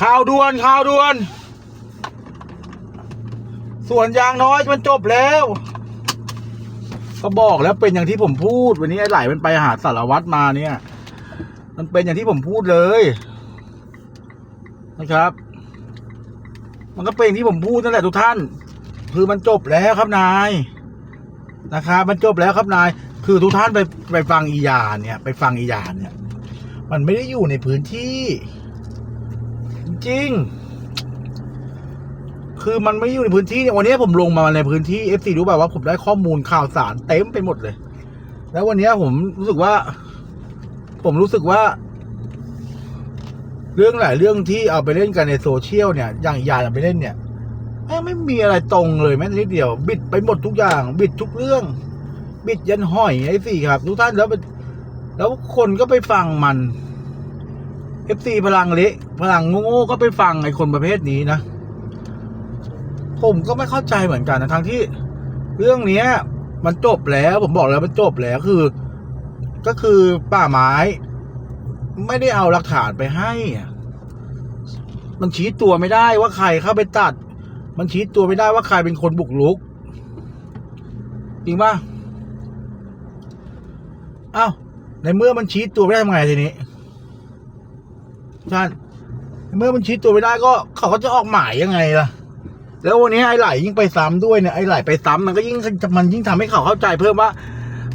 ข่าวด่วนข่าวด่วน ส่วนยางน้อยมันจบแล้ว ก็บอกแล้วเป็นอย่างที่ผมพูด วันนี้ไอ้ไหลมันไปหาสารวัตรมาเนี่ย มันเป็นอย่างที่ผมพูดเลย นะครับ มันก็เป็นอย่างที่ผมพูดนั่นแหละทุกท่าน คือมันจบแล้วครับนายนะครับมันจบแล้วครับนาย คือทุกท่านไปไปฟังอียาเนี่ย ไปฟังอียาเนี่ย มันไม่ได้อยู่ในพื้นที่ จริง คือมันไม่อยู่ในพื้นที่เนี่ยวันนี้ผมลงมาในพื้นที่เอฟซีรู้ป่าวว่าผมได้ข้อมูลข่าวสารเต็มไปหมดเลย แล้ววันนี้ผมรู้สึกว่า ผมรู้สึกว่า เรื่องหลายเรื่องที่เอาไปเล่นกันในโซเชียลเนี่ย อย่างยาเอาไปเล่นเนี่ยไม่มีอะไรตรงเลยแม้แต่นิดเดียว บิดไปหมดทุกอย่าง บิดทุกเรื่อง บิดยันห้อยไอ้สิครับ ทุกท่านแล้วแล้วคนก็ไปฟังมัน เอฟซีพลังเละพลังโง่ก็ไปฟังไอ้คนประเภทนี้นะ ผมก็ไม่เข้าใจเหมือนกันนะทั้งที่เรื่องเนี้ย มันจบแล้วผมบอกแล้วมันจบแล้วคือ ก็คือป่าไม้ ไม่ได้เอาหลักฐานไปให้ มันชี้ตัวไม่ได้ว่าใครเข้าไปตัด มันชี้ตัวไม่ได้ว่าใครเป็นคนบุกรุก จริงป่ะอ้าวในเมื่อมันชี้ตัวไม่ได้ทำไงทีนี้ ท่านเมื่อมันชี้ตัวไม่ได้ก็เขาก็จะออกหมายยังไงล่ะ แล้ววันนี้ไอ้ไหลยิ่งไปซ้ำด้วยเนี่ยไอ้ไหลไปซ้ำมันก็ยิ่งมันยิ่งทำให้เขาเข้าใจเพิ่มว่า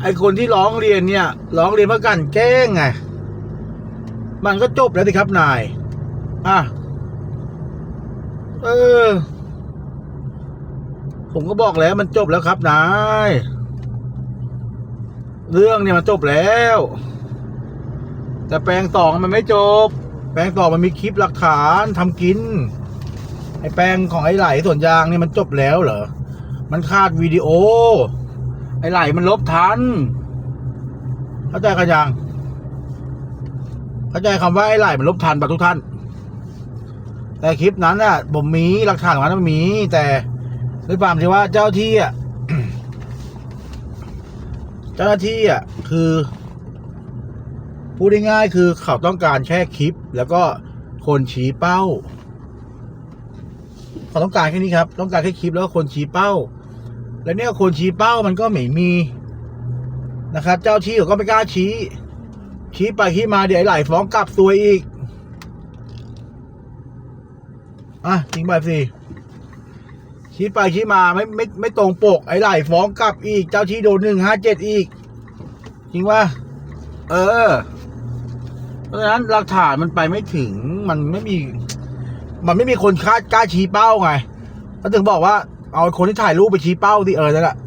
ไอ้คนที่ร้องเรียนเนี่ย ร้องเรียนเพื่อการแกล้งไงมันก็จบแล้วสิครับนาย อะ เออ ผมก็บอกแล้วมันจบแล้วครับนาย เรื่องเนี่ยมันจบแล้ว แต่แปลงสองมันไม่จบ แปลงสอมันมีคลิปหลักฐานทำกิน ไอ้แปลงของไอ้ไหลส่วนยางเนี่ยมันจบแล้วเหรอ มันคาดวิดีโอ ไอ้ไหลมันลบทัน เข้าใจกันยังเข้าใจคำว่าไอ้ไหลมันลบทันปะทุกท่าน แต่คลิปนั้นน่ะผมมีหลักฐานของมันมี แต่ด้วยความที่ว่าเจ้าที่อะ เจ้าหน้าที่อะคือ พูดง่ายๆคือเขาต้องการแค่คลิป แล้วก็คนชี้เป้า เขาต้องการแค่นี้ครับ ต้องการแค่คลิปแล้วก็คนชี้เป้า แล้วเนี่ยคนชี้เป้ามันก็ไม่มีนะครับ เจ้าชี้เขาก็ไม่กล้าชี้ ชี้ไปชี้มาเดี๋ยวไอ้ไหลฟ้องกลับซวยอีกอะจริงไปสิชี้ไปชี้มาไม่ไม่ไม่ตรงปก ไอ้ไหลฟ้องกลับอีก เจ้าชี้โดนหนึ่งห้าเจ็ดอีก จริงว่า เออ ราะฉะนั้นหลักฐานมันไปไม่ถึงมันไม่มี มันไม่มีคนคาดกล้าชี้เป้าไงก็ถึงบอกว่าเอาคนที่ถ่ายรูปไปชี้เป้าที่เออนั่นแหละ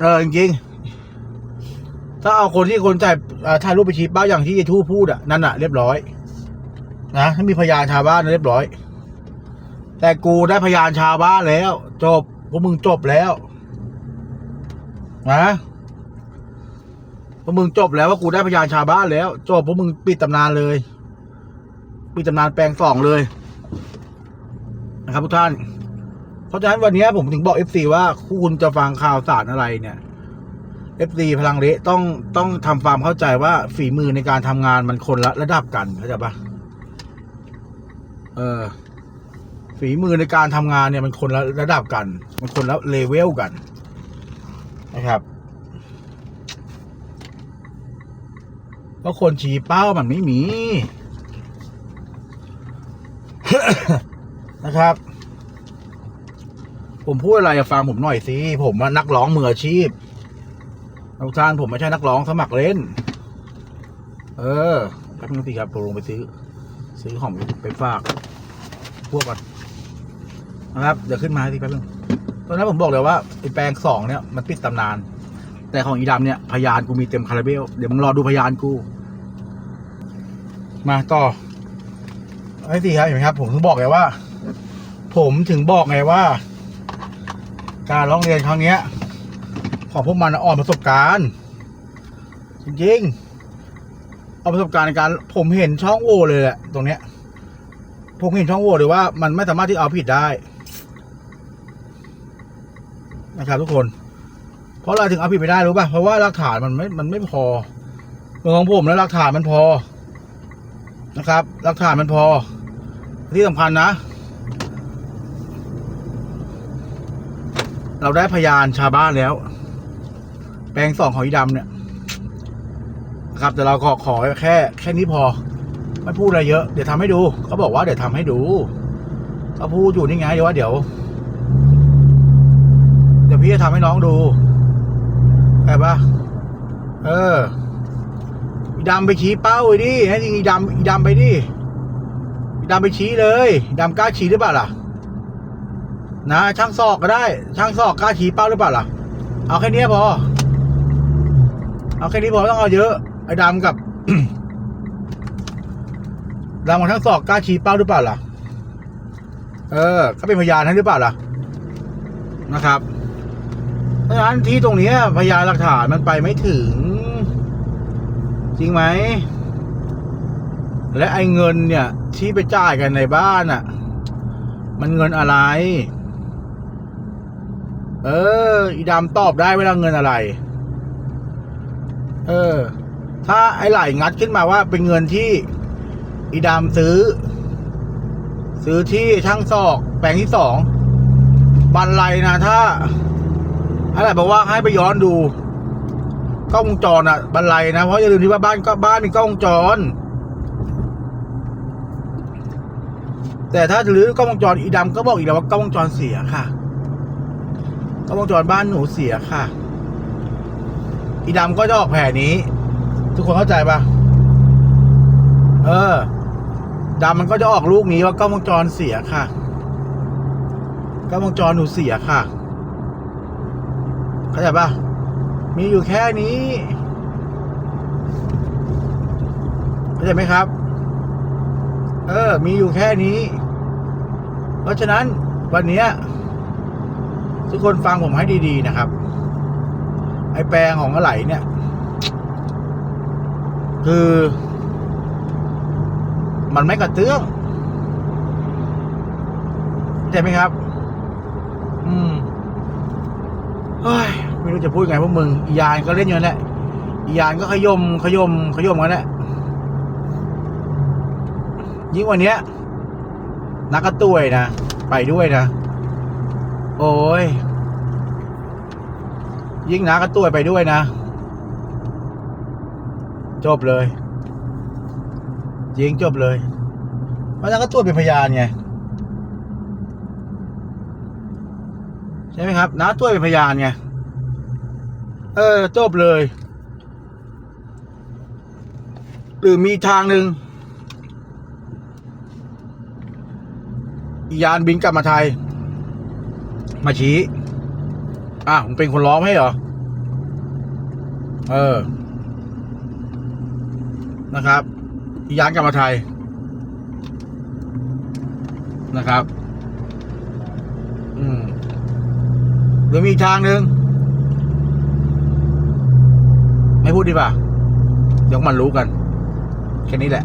เออจริงๆถ้าเอาคนที่คนถ่ายถ่ายรูปไปชี้เป้าอย่างที่ไอ้ทู่พูดอะนั่นอะเรียบร้อยนะถ้ามีพยานชาวบ้านเรียบร้อย แต่กูได้พยานชาวบ้านแล้ว จบพวกมึงจบแล้ว นะ พวกมึงจบแล้วว่ากูได้พยานชาวบ้านแล้ว จบพวกมึงปิดตำนานเลย ปิดตำนานแปลงสองเลย นะครับทุกท่าน เพราะฉะนั้นวันนี้ผมถึงบอก FC ว่าคุณจะฟังข่าวสารอะไรเนี่ย FC พลังเละต้องต้องทำความเข้าใจว่าฝีมือในการทำงานมันคนละระดับกันเข้าใจปะเออ ฝีมือในการทำงานเนี่ยมันคนละระดับกัน มันคนละเลเวลกัน นะครับ เพราะคนชี้เป้ามันไม่มี นะครับ ผมพูดอะไรอะฟังผมหน่อยสิผมว่านักร้องมืออาชีพทุกท่านผมไม่ใช่นักร้องสมัครเล่น เออแป๊บนึงสิครับผมลงไปซื้อ ซื้อของไปฝาก พวกก่อนนะครับเดี๋ยวขึ้นมาสิแป๊บนึงตอนนั้นผมบอกเลยว่าไอ้แปลงสองเนี่ยมันปิดตำนาน แต่ของอีดำเนี่ยพยานกูมีเต็มคาราเบล เดี๋ยวมึงรอดูพยานกู มาต่อไอ้สิครับเห็นไหมครับผมถึงบอกไงว่า ผมถึงบอกไงว่า การร้องเรียนครั้งเนี้ย ของพวกมันอ่อนประสบการณ์จริงๆเอาประสบการณ์ในการ ผมเห็นช่องโหว่เลยแหละตรงเนี้ย ผมเห็นช่องโหว่เลยว่ามันไม่สามารถที่เอาผิดได้นะครับทุกคน เพราะอะไรถึงเอาผิดไม่ได้รู้ป่ะเพราะว่าหลักฐานมันไม่มันไม่พอเมืองของผมแล้วหลักฐานมันพอ นะครับหลักฐานมันพอ ที่สำคัญนะ เราได้พยานชาวบ้านแล้ว แปลงสองของอีดำเนี่ยนะครับแต่เราขอขอแค่ แค่นี้พอ ไม่พูดอะไรเยอะ เดี๋ยวทำให้ดูเขาบอกว่าเดี๋ยวทำให้ดูเขาพูดอยู่นี่ไงเดี๋ยวว่าเดี๋ยว เดี๋ยวพี่จะทำให้น้องดูแบบปะเออ ดำไปชี้เป้าไปดิให้จริงดำอีดำไปดิดำไปชี้เลยดำกล้าชี้หรือเปล่าล่ะ นะ ช่างซอกก็ได้ ช่างซอกกล้าชี้เป้าหรือเปล่าล่ะ เอาแค่นี้พอ เอาแค่นี้พอไม่ต้องเอาเยอะไอ้ดำกับดำกับช่างซอกกล้าชี้เป้าหรือเปล่าล่ะ เออเขาเป็นพยานให้หรือเปล่าล่ะ นะครับ เพราะฉะนั้นที่ตรงนี้พยานหลักฐานมันไปไม่ถึง จริงไหม และไอ้เงินเนี่ย ที่ไปจ่ายกันในบ้านอะ่ะ มันเงินอะไร เออ อีดำตอบได้เวลาเงินอะไร เออ ถ้าไอ้ไหลงัดขึ้นมาว่าเป็นเงินที่ อีดำซื้อ ซื้อที่ช่างซอก แปลงที่สองบันไลนะถ้าอะไรบอกว่าให้ไปย้อนดู กล้องวงจรอะบันไลนะเพราะอย่าลืมที่ว่าบ้านก็บ้านมีกล้องวงจร แต่ถ้าหรือกล้องวงจรอีดำก็บอกอีกแล้วว่ากล้องวงจรเสียค่ะกล้องวงจรบ้านหนูเสียค่ะ อีดำก็จะออกแผนนี้ ทุกคนเข้าใจปะเออดำมันก็จะออกลูกนี้ว่ากล้องวงจรเสียค่ะกล้องวงจรหนูเสียค่ะ เข้าใจปะ มีอยู่แค่นี้เข้าใจไหมครับ เออ มีอยู่แค่นี้ เพราะฉะนั้นวันนี้ทุกคนฟังผมให้ดีๆนะครับ ไอแปลงของอะไรเนี่ย คือ มันไม่กระเตื้องเข้าใจไหมครับ อืมเฮ้ย รู้จะพูดไงพวกมึงอียานก็เล่นอยู่นั่นแหละอียานก็ขยมขยมขยมกันแหละยิ่งวันเนี้ย นักกระตุ้ยนะไปด้วยนะโอ้ยยิ่งนักกระตุ้ยไปด้วยนะจบเลยยิงจบเลยเพราะนักกระตุ้ยเป็นพยานไงใช่ไหมครับน้าตุ้ยเป็นพยานไง เออ จบเลย หรือมีทางหนึ่งยานบินกลับมาไทย มาชี้อะผมเป็นคนร้องให้เหรอ เออ นะครับ ยานกลับมาไทย นะครับ อืมหรือมีทางหนึ่ง ไม่พูดดีป่ะเดี๋ยวมันรู้กัน แค่นี้แหละ